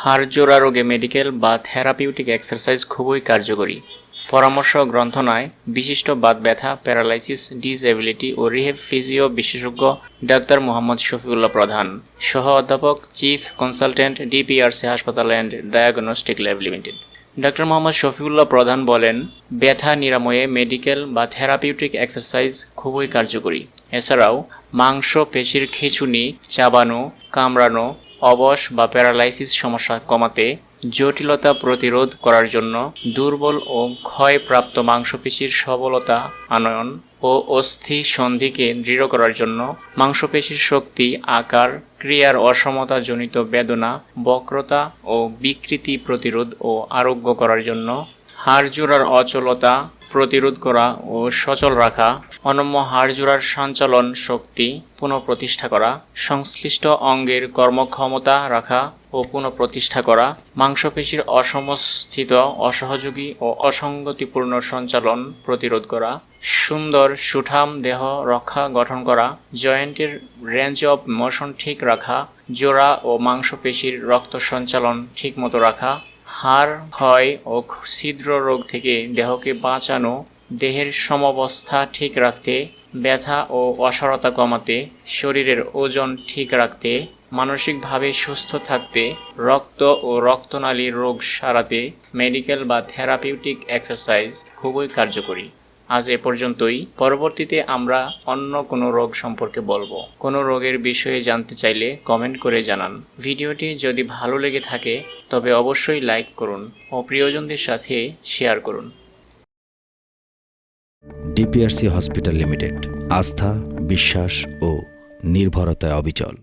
হাড় জোড়া রোগে মেডিকেল বা থেরাপিউটিক এক্সারসাইজ খুবই কার্যকরী। পরামর্শ গ্রন্থনায় বিশিষ্ট বাত ব্যথা প্যারালাইসিস ডিসএবিলিটি ও রিহেব ফিজিও বিশেষজ্ঞ ডাক্তার মোহাম্মদ শফিউল্লাহ প্রধান। সহ অধ্যাপক চিফ কনসালটেন্ট ডিপিআরসি হাসপাতাল and diagnostic lab limited doctor Mohammad Shafiullah Pradhan বলেন, ব্যথা নিরাময়ে মেডিকেল বা থেরাপিউটিক এক্সারসাইজ খুবই কার্যকরী। এছাড়াও মাংস, পেশির খিঁচুনি, চাবানো, কামড়ানো অবশ বা প্যারালাইসিস সমস্যা কমাতে জটিলতা প্রতিরোধ করার জন্য দুর্বল ও ক্ষয়প্রাপ্ত মাংসপেশির সবলতা আনয়ন ও অস্থি সন্ধিকে দৃঢ় করার জন্য মাংসপেশির শক্তি, আকার, ক্রিয়ার অসমতাজনিত বেদনা, বক্রতা ও বিকৃতি প্রতিরোধ ও আরোগ্য করার জন্য হাড় জোড়ার অচলতা প্রতিরোধ করা ও সচল রাখা, অনম্য হাড় জোড়ার সঞ্চালন শক্তি পুনঃপ্রতিষ্ঠা করা, সংশ্লিষ্ট অঙ্গের কর্মক্ষমতা রাখা ও পুনঃপ্রতিষ্ঠা করা, মাংসপেশির অসমস্থিত, অসহযোগী ও অসঙ্গতিপূর্ণ সঞ্চালন প্রতিরোধ করা, সুন্দর সুঠাম দেহ রক্ষা গঠন করা, জয়েন্টের রেঞ্জ অফ মোশন ঠিক রাখা, জোড়া ও মাংসপেশির রক্ত সঞ্চালন ঠিকমতো রাখা হাড়, ক্ষয় ও ছিদ্র রোগ থেকে দেহকে বাঁচানো, দেহের সমবস্থা ঠিক রাখতে, ব্যথা ও অসরতা কমাতে, শরীরের ওজন ঠিক রাখতে, মানসিকভাবে সুস্থ থাকতে, রক্ত ও রক্তনালীর রোগ সারাতে, মেডিকেল বা থেরাপিউটিক এক্সারসাইজ খুবই কার্যকরী। আজ এ পর্যন্তই। পরবর্তীতে আমরা অন্য কোনো রোগ সম্পর্কে বলব। কোনো রোগের বিষয়ে জানতে চাইলে কমেন্ট করে জানান। ভিডিওটি যদি ভালো লেগে থাকে, তবে অবশ্যই লাইক করুন ও প্রিয়জনদের সাথে শেয়ার করুন। ডিপিআরসি হসপিটাল লিমিটেড আস্থা, বিশ্বাস ও নির্ভরতায় অবিচল।